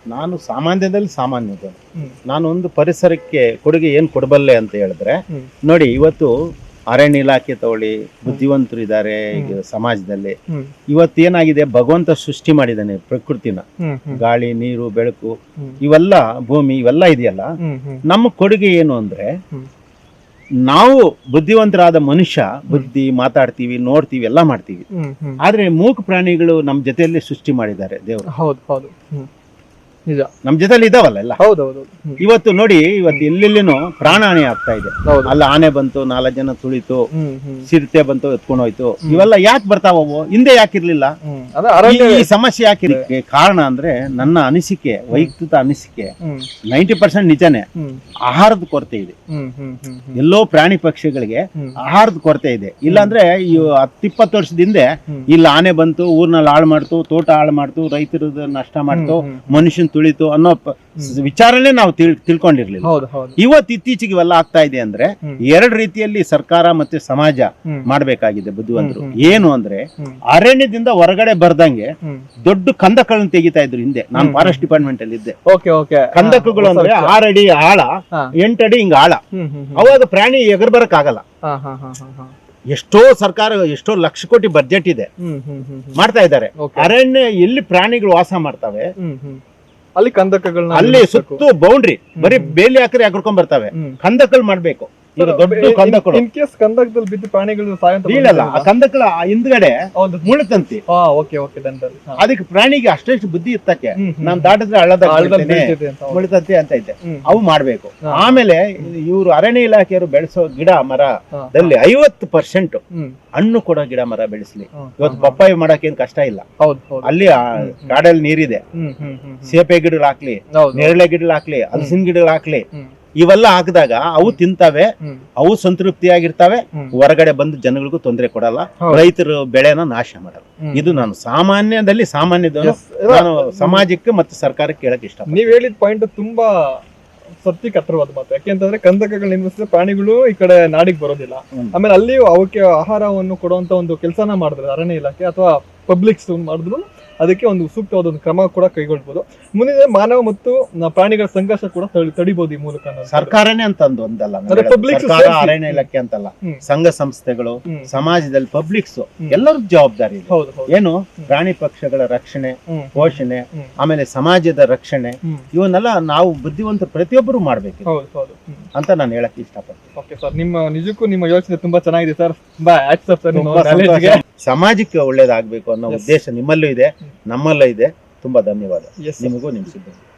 ನಾನು ಸಾಮಾನ್ಯದಲ್ಲಿ ಸಾಮಾನ್ಯದವನು. ಹ್ಮ್. ನಾನು ಒಂದು ಪರಿಸರಕ್ಕೆ ಕೊಡುಗೆ ಏನು ಕೊಡಬಲ್ಲೆ ಅಂತ ಹೇಳಿದ್ರೆ ನೋಡಿ ಇವತ್ತು ಅರಣ್ಯ ಇಲಾಖೆ ತಗೊಳ್ಳಿ ಬುದ್ಧಿವಂತರು ಇದ್ದಾರೆ ಈಗ ಸಮಾಜದಲ್ಲಿ. ಇವತ್ತೇನಾಗಿದೆ? ಭಗವಂತ ಸೃಷ್ಟಿ ಮಾಡಿದ್ದಾನೆ ಪ್ರಕೃತಿನ. ಗಾಳಿ ನೀರು ಬೆಳಕು ಇವೆಲ್ಲ ಭೂಮಿ ಇವೆಲ್ಲ ಇದೆಯಲ್ಲ? ನಮ್ಮ ಕೊಡುಗೆ ಏನು ಅಂದ್ರೆ ನಾವು ಬುದ್ಧಿವಂತರಾದ ಮನುಷ್ಯ ಬುದ್ಧಿ ಮಾತಾಡ್ತೀವಿ ನೋಡ್ತೀವಿ ಎಲ್ಲ ಮಾಡ್ತೀವಿ. ಆದ್ರೆ ಮೂಕ ಪ್ರಾಣಿಗಳು ನಮ್ಮ ಜೊತೆಯಲ್ಲಿ ಸೃಷ್ಟಿ ಮಾಡಿದ್ದಾರೆ ದೇವರು. ಹೌದು ಹೌದು. ನಿಜ. ನಮ್ಮ ಜೊತೆಲಿ ಇದಾವಲ್ಲ ಎಲ್ಲ? ಹೌದು ಹೌದು ಇವತ್ತು ನೋಡಿ ಇವತ್ತು ಎಲ್ಲೆಲ್ಲಿನೂ ಪ್ರಾಣಹಾನಿ ಆಗ್ತಾ ಇದೆ. ಹೌದು. ಅಲ್ಲ ಆನೆ ಬಂತು ನಾಲ್ಕು ಜನ ತುಳಿತು ಹ್ಮ್ ಹ್ಮ್. ಚಿರತೆ ಬಂತು ಎತ್ಕೊಂಡು ಹೋಯ್ತು. ಇವೆಲ್ಲ ಯಾಕೆ ಬರ್ತಾವವು ಹಿಂದೆ ಯಾಕಿರ್ಲಿಲ್ಲ? ಹ್ಮ್. ಅದೇ ಈ- ಅರಣ್ಯ ಈ ಸಮಸ್ಯೆ ಯಾಕಿರಕ್ಕೆ ಕಾರಣ ಅಂದ್ರೆ ನನ್ನ ಅನಿಸಿಕೆ ವೈಯಕ್ತಿಕ ಅನಿಸಿಕೆ. ಹ್ಮ್. ನೈಂಟಿ ಪರ್ಸೆಂಟ್ ನಿಜನೇ. ಹ್ಮ್. ಆಹಾರದ ಕೊರತೆ ಇದೆ. ಹ್ಮ್ ಹ್ಮ್ ಹ್ಮ್ ಹ್ಮ್. ಎಲ್ಲೋ ಪ್ರಾಣಿ ಪಕ್ಷಿಗಳಿಗೆ ಹ್ಮ್. ಆಹಾರದ ಕೊರತೆ ಇದೆ. ಇಲ್ಲಾಂದ್ರೆ ಈ ಹತ್ತಿಪ್ಪತ್ತು ವರ್ಷದ ಹಿಂದೆ ಹ್ಮ್. ಇಲ್ಲಿ ಆನೆ ಬಂತು ಊರ್ನಲ್ಲಿ ಹಾಳು ಮಾಡ್ತು ತೋಟ ಹಾಳು ಮಾಡ್ತು ರೈತರದ ನಷ್ಟ ಮಾಡ್ತು ಹ್ಮ್. ಮನುಷ್ಯನ್ ತುಳಿತು ಅನ್ನೋ ಪ- ವಿಚಾರನೇ ನಾವು ತಿಳ್ ತಿಳ್ಕೊಂಡಿರ್ಲಿಲ್ಲ. ಹೌದು ಹೌದು. ಇವತ್ತು ಇತ್ತೀಚೆಗೆ ಇವೆಲ್ಲ ಆಗ್ತಾ ಇದೆ ಅಂದ್ರೆ ಹ್ಮ್. ಎರಡು ರೀತಿಯಲ್ಲಿ ಸರ್ಕಾರ ಮತ್ತೆ ಸಮಾಜ ಮಾಡಬೇಕಾಗಿದೆ ಮಾಡ್ಬೇಕಾಗಿದೆ ಬುದ್ಧಿವಂತರು. ಹ್ಮ್, ಏನು ಅಂದ್ರೆ ಹ್ಮ್. ಅರಣ್ಯದಿಂದ ಹೊರಗಡೆ ಬರ್ದಂಗೆ ಹ್ಮ್. ದೊಡ್ಡ ಕಂದಕಗಳನ್ನ ತೆಗಿತಾ ಇದ್ರು ಹಿಂದೆ. ನಾನು ಹ್ಮ್. ಫಾರೆಸ್ಟ್ ಡಿಪಾರ್ಟ್ಮೆಂಟ್ ಅಲ್ಲಿ ಇದ್ದೆ. Okay okay. ಕಂದಕಗಳು ಅಂದ್ರೆ ಆರಡಿ ಆಳ ಹಾ. ಎಂಟಡಿ ಹಿಂಗ ಆಳ. ಹ್ಮ್ ಹ್ಮ್ ಹ್ಮ್. ಅವಾಗ ಪ್ರಾಣಿ ಎಗರ್ ಬರಕ್ ಆಗಲ್ಲ ಹಾ ಹಾ ಹಾ ಹಾ ಹಾ. ಎಷ್ಟೋ ಸರ್ಕಾರ ಎಷ್ಟೋ ಲಕ್ಷ ಕೋಟಿ ಬಜೆಟ್ ಇದೆ. ಹ್ಮ್ ಹ್ಮ್ ಹ್ಮ್ ಹ್ಮ್. ಮಾಡ್ತಾ ಇದ್ದಾರೆ. ಅರಣ್ಯ ಎಲ್ಲಿ ಪ್ರಾಣಿಗಳು ವಾಸ ಮಾಡ್ತವೆ ಹ್ಮ್ ಹ್ಮ್. ಅಲ್ಲಿ ಕಂದಕಗಳನ್ನ ಅಲ್ಲಿ. ಸುತ್ತು ಬೌಂಡ್ರಿ ಬರೀ ಬೇಲಿ ಹಾಕಿದ್ರೆ ಎಗರ್ಕೊಂಡ್ ಬರ್ತವೆ. ಕಂದಕಲ್ ಮಾಡ್ಬೇಕು ಈಗ ದೊಡ್ಡ ಕಂದಕಗಳು ಇನ್ ಕೇಸ್ ಕಂದಕದಲ್ಲಿ ಬಿದ್ದು ಪ್ರಾಣಿಗಳು ಸಾಯಂತ ಬೀಳಲ್ಲ ಆ ಕಂದಕಳ ಹಿಂದ್ಗಡೆ ಮುಳುತಂತಿ. ಹಾ ಓಕೆ ಅದಕ್ಕೆ ಪ್ರಾಣಿಗೆ ಅಷ್ಟೆಷ್ಟು ಬುದ್ಧಿ ಇತ್ತಕ್ಕೆ ನಾನು ದಾಟಿದ್ರೆ ಹಳ್ಳದ ಅಂತ ಐತೆ ಮುಳುತಂತಿ ಅಂತ ಹ್ಮ್. ಅವು ಮಾಡ್ಬೇಕು. ಆಮೇಲೆ ಇವರು ಅರಣ್ಯ ಇಲಾಖೆಯವರು ಬೆಳೆಸೋ ಗಿಡ ಮರದಲ್ಲಿ ಐವತ್ತು ಪರ್ಸೆಂಟ್ ಹಣ್ಣು ಕೊಡೋ ಗಿಡ ಮರ ಬೆಳೆಸಲಿ. ಇವತ್ತು ಪಪ್ಪಾಯಿ ಮಾಡಕ್ ಏನ್ ಕಷ್ಟ ಇಲ್ಲ. ಅಲ್ಲಿ ಕಾಡಲ್ಲಿ ನೀರಿದೆ. ಸೇಪೆ ಗಿಡಗಳು ಹಾಕ್ಲಿ ನೇರಳೆ ಗಿಡಗಳು ಹಾಕ್ಲಿ ಹಲಸಿನ ಗಿಡಗಳು ಹಾಕ್ಲಿ ಇವೆಲ್ಲ ಹಾಕಿದಾಗ ಅವು ತಿಂತಾವೆ ಅವು ಸಂತೃಪ್ತಿಯಾಗಿರ್ತಾವೆ. ಹೊರಗಡೆ ಬಂದು ಜನಗಳಿಗೂ ತೊಂದರೆ ಕೊಡಲ್ಲ. ರೈತರು ಬೆಳೆನ ನಾಶ ಮಾಡಲ್ಲ. ಇದು ನಾನು ಸಾಮಾನ್ಯದಲ್ಲಿ ಸಾಮಾನ್ಯದವನು ನಾನು ಸಮಾಜಕ್ಕೆ ಮತ್ತು ಸರ್ಕಾರಕ್ಕೆ ಕೇಳಕ್ ಇಷ್ಟ ನೀವ್ ಹೇಳಿದ ಪಾಯಿಂಟ್ ತುಂಬಾ ಸತ್ಯಕ್ಕೆ ಹತ್ರವಾದ ಮಾತು. ಯಾಕೆಂತಂದ್ರೆ ಕಂದಕಗಳು ನಿರ್ಮಿಸಿದ ಪ್ರಾಣಿಗಳು ಈ ಕಡೆ ನಾಡಿಗೆ ಬರೋದಿಲ್ಲ. ಆಮೇಲೆ ಅಲ್ಲಿ ಅವಕ್ಕೆ ಆಹಾರವನ್ನು ಕೊಡುವಂತ ಒಂದು ಕೆಲಸನ ಮಾಡಿದ್ರೆ ಅರಣ್ಯ ಇಲಾಖೆ ಅಥವಾ ಪಬ್ಲಿಕ್ಸ್ ಮಾಡಿದ್ರು. ಅದಕ್ಕೆ ಒಂದು ಸೂಕ್ತವಾದ ಒಂದು ಕ್ರಮ ಕೂಡ ಕೈಗೊಳ್ಬೋದು. ಮುಂದಿನ ಮಾನವ ಮತ್ತು ಪ್ರಾಣಿಗಳ ಸಂಘರ್ಷ ಕೂಡ ತಡಿ- ತಡಿಬಹುದು ಈ ಮೂಲಕ. ಸರ್ಕಾರನೇ ಅಂತ ಅಂದು ಒಂದಲ್ಲ. ಅರಣ್ಯ ಇಲಾಖೆ ಅಂತಲ್ಲ. ಸಂಘ ಸಂಸ್ಥೆಗಳು. ಸಮಾಜದಲ್ಲಿ ಪಬ್ಲಿಕ್ಸ್ ಎಲ್ಲರೂ ಜವಾಬ್ದಾರಿ ಇದೆ. ಏನು? ಪ್ರಾಣಿ ಪಕ್ಷಗಳ ರಕ್ಷಣೆ ಪೋಷಣೆ ಆಮೇಲೆ ಸಮಾಜದ ರಕ್ಷಣೆ. ಇವನ್ನೆಲ್ಲ ನಾವು ಬುದ್ಧಿವಂತ ಪ್ರತಿಯೊಬ್ಬರು ಮಾಡ್ಬೇಕು ಅಂತ ನಾನು ಹೇಳಕ್ ಇಷ್ಟಪಡ್ತೀನಿ. ಓಕೆ ಸರ್ ನಿಮ್ಮ ನಿಜಕ್ಕೂ ನಿಮ್ಮ ಯೋಚನೆ ತುಂಬಾ ಚೆನ್ನಾಗಿದೆ ಸರ್ ಬಾಯ್ ಸರ್ ಸಮಾಜಕ್ಕೆ ಒಳ್ಳೇದಾಗಬೇಕು ಅನ್ನೋ ಉದ್ದೇಶ ನಿಮ್ಮಲ್ಲೂ ಇದೆ ನಮ್ಮಲ್ಲೂ ಇದೆ. ತುಂಬಾ ಧನ್ಯವಾದ. ನಿಮಗೂ ನಿಮ್ಮ ಸಿಬ್ಬಂದಿ